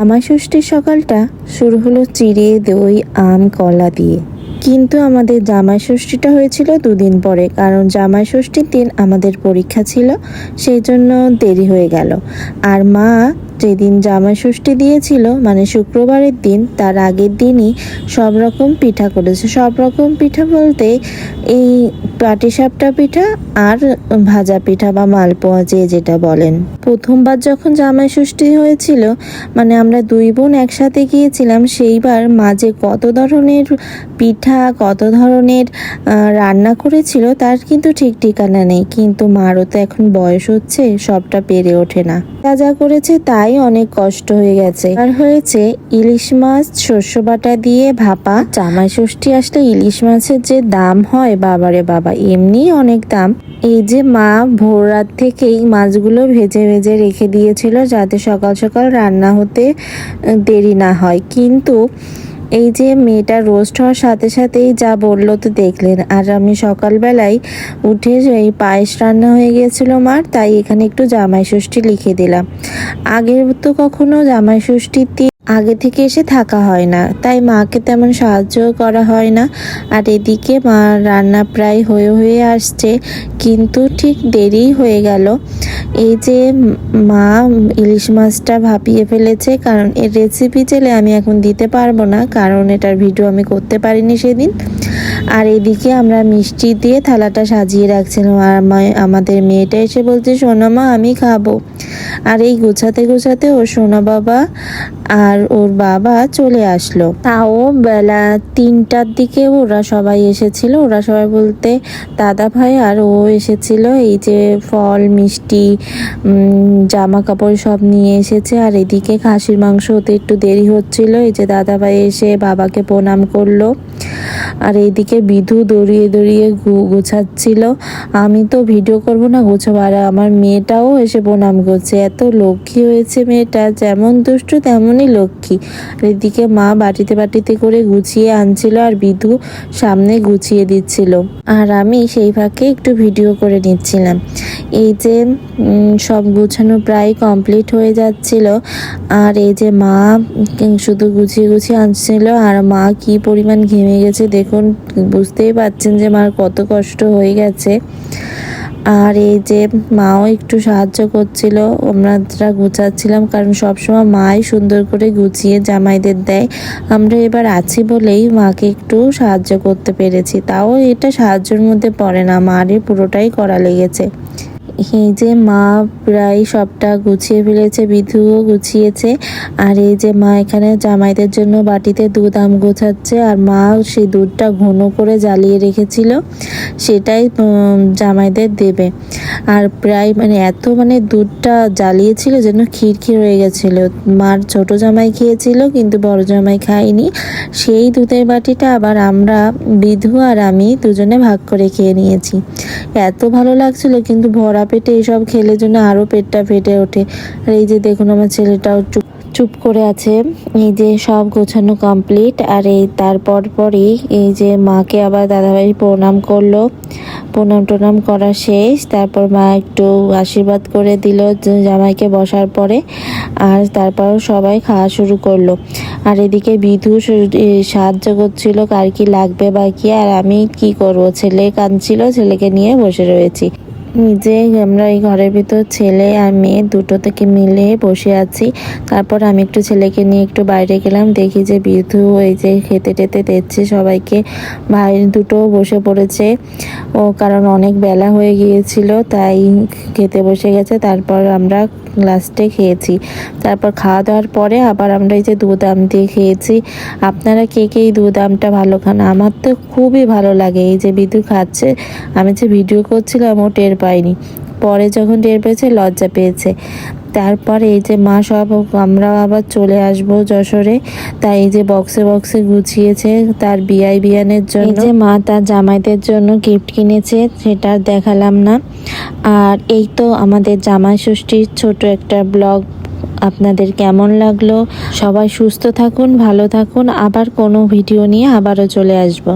জামাই ষষ্ঠীর সকালটা শুরু হলো চিড়ে, দই, আম, কলা দিয়ে। কিন্তু আমাদের জামাই ষষ্ঠীটা হয়েছিল দুদিন পরে, কারণ জামাই ষষ্ঠীর দিন আমাদের পরীক্ষা ছিল, সেই জন্য দেরি হয়ে গেল। আর মা যেদিন জামাই ষষ্ঠী দিয়েছিল মানে শুক্রবারের দিন, তার আগের দিনই সব রকম পিঠা করেছে। সব রকম পিঠা বলতে এই পাটিসাপটা পিঠা আর ভাজা পিঠা বা মালপোয়া যে যেটা বলেন। প্রথমবার যখন জামাই ষষ্ঠী হয়েছিল মানে আমরা দুই বোন একসাথে গিয়েছিলাম, সেইবার মাঝে কত ধরনের পিঠা, কত ধরনের রান্না করেছিল, তার কিন্তু ঠিক ঠিকানা নেই। কিন্তু মারও তো এখন বয়স হচ্ছে, সবটা পেরে ওঠে না। যা যা করেছে তাই অনেক কষ্ট হয়ে গেছে। আর হয়েছে, ইলিশ মাছ শস্য বাটা দিয়ে ভাপা। জামাই ষষ্ঠী আসলে ইলিশ মাছের যে দাম হয়, বাবারে বাবা, এমনি অনেক দাম। এই যে মা ভোর রাত থেকেই মাছগুলো ভেজে ভেজে রেখে দিয়েছিল যাতে সকাল সকাল রান্না হতে দেরি না হয়। কিন্তু এই যে মেয়েটা রোস্ট হওয়ার সাথে সাথেই যা বলল তো দেখলেন। আর আমি সকালবেলায় উঠে এই পায়েস রান্না হয়ে গিয়েছিল মার, তাই এখানে একটু জামাই ষষ্ঠী লিখে দিলাম। আগের তো কখনো জামাই ষষ্ঠীর আগে থেকে এসে থাকা হয় না। তাই মাকে তেমন সাহায্য করা হয় না। আর এদিকে মা রান্না প্রায় হয়ে হয়ে আসছে, কিন্তু ঠিক দেরি হয়ে গেল। এই যে মা ইলিশ মাছটা ভাপিয়ে ফেলেছে, কারণ এর রেসিপি চাইলে আমি এখন দিতে পারব না, কারণ এটার ভিডিও আমি করতে পারিনি সেদিন। আর এদিকে আমরা মিষ্টি দিয়ে থালাটা সাজিয়ে রাখছিলাম আর আমাদের মেয়েটা এসে বলছে, সোনা মা, আমি খাব। আর এই গোছাতে গোছাতে ওর সোনা বাবা আর ওর বাবা চলে আসলো। তাও বেলা তিনটার দিকে ওরা সবাই এসেছিল। ওরা সবাই বলতে, দাদা ভাই আর ও এসেছিল, এই যে ফল, মিষ্টি জামা কাপড় সব নিয়ে এসেছে। আর এদিকে খাসির মাংস হতে একটু দেরি হচ্ছিল। এই যে দাদা ভাই এসে বাবাকে প্রণাম করল। আর এইদিকে বিধু দড়িয়ে দড়িয়ে গোছাচ্ছিল। আমি তো ভিডিও করব না, গোছাবো। আর আমার মেয়েটাও এসে প্রণাম করছে। এত লক্ষ্মী হয়েছে মেয়েটা, যেমন দুষ্টু তেমনই লক্ষ্মী। আর এদিকে মা বাটিতে বাটিতে করে গুছিয়ে আনছিল আর বিধু সামনে গুছিয়ে দিচ্ছিল। আর আমি সেই ফাঁকে একটু ভিডিও করে নিচ্ছিলাম। এই যে সব গুছানো প্রায় কমপ্লিট হয়ে যাচ্ছিল। আর এই যে মা শুধু গুছিয়ে গুছিয়ে আনছিল। আর মা কি পরিমাণ ঘেমে গেছে দেখুন, বুঝতেই পারছেন যে মার কত কষ্ট হয়ে গেছে। আর এই যে মাও একটু সাহায্য করছিল, আমরা গুছাচ্ছিলাম, কারণ সবসময় মাই সুন্দর করে গুছিয়ে জামাইদের দেয়। আমরা এবার আছি বলেই মাকে একটু সাহায্য করতে পেরেছি। তাও এটা সাহায্যের মধ্যে পড়ে না মারই পুরোটাই করা লেগেছে। এই যে মা প্রায় সবটা গুছিয়ে ফেলেছে, বিধুও গুছিয়েছে। আর এই যে মা এখানে জামাইদের জন্য বাটিতে দুধ আম গোছাচ্ছে, আর মা সেই দুধটা ঘন করে জ্বালিয়ে রেখেছিল, সেটাই জামাইদের দেবে। আর প্রায় মানে এত মানে দুধটা জ্বালিয়েছিল যেন খিরখির হয়ে গেছিল। মার ছোট জামাই খেয়েছিল, কিন্তু বড় জামাই খায়নি। সেই দুধের বাটিটা আবার আমরা বিধু আর আমি দুজনে ভাগ করে খেয়ে নিয়েছি। এত ভালো লাগছিল, কিন্তু ভরা পেটে এসব খেলে জন্য আরও পেটটা ফেটে ওঠে। আর এই যে দেখুন আমার ছেলেটাও চুপ চুপ করে আছে। এই যে সব গোছানো কমপ্লিট আর এই তারপর পরই এই যে মাকে আবার দাদাভাই প্রণাম করল। প্রণাম টনাম করা শেষ। তারপর মা একটু আশীর্বাদ করে দিল জামাইকে বসার পরে। আর তারপর সবাই খাওয়া শুরু করল। আর এদিকে বিধু সাহায্য করছিল, কার কি লাগবে বা কি, আর আমি কি করব? ছেলে কাঁদছিল, ছেলেকে নিয়ে বসে রয়েছি। নিজে আমরা এই ঘরের ভিতর ছেলে আর মেয়ে দুটো থেকে মিলে বসে আছি। তারপর আমি একটু ছেলেকে নিয়ে একটু বাইরে গেলাম। দেখি যে বিধু এই যে খেতে টেতে দিচ্ছে সবাইকে। ভাই দুটো বসে পড়েছে। ও কারণ অনেক বেলা হয়ে গিয়েছিল, তাই খেতে বসে গেছে। তারপর আমরা লাস্টে খেয়েছি। তারপর খাওয়া দাওয়ার পরে আবার আমরা এই যে দুধ আম দিয়ে খেয়েছি। আপনারা কে কে এই দুধ আমটা ভালো খান? আমার তো খুবই ভালো লাগে। এই যে বিদু খাচ্ছে, আমি যে ভিডিও করছিলাম ও টের পাইনি। পরে যখন টের পেয়েছে লজ্জা পেয়েছে। তারপর এই যে মা সব আমরা আবার চলে আসব যশোরে। তাই এই যে বক্সে বক্সে গুছিয়েছে তার বিয়াই বিয়ানের জন্য। যে মা তার জামাইদের জন্য গিফট কিনেছে সেটা দেখালাম না। আর এই তো আমাদের জামাই ষষ্ঠীর ছোট একটা ব্লগ আপনাদের কেমন লাগল? সবাই সুস্থ থাকুন ভালো থাকুন। আবার কোনো ভিডিও নিয়ে আবারও চলে আসব।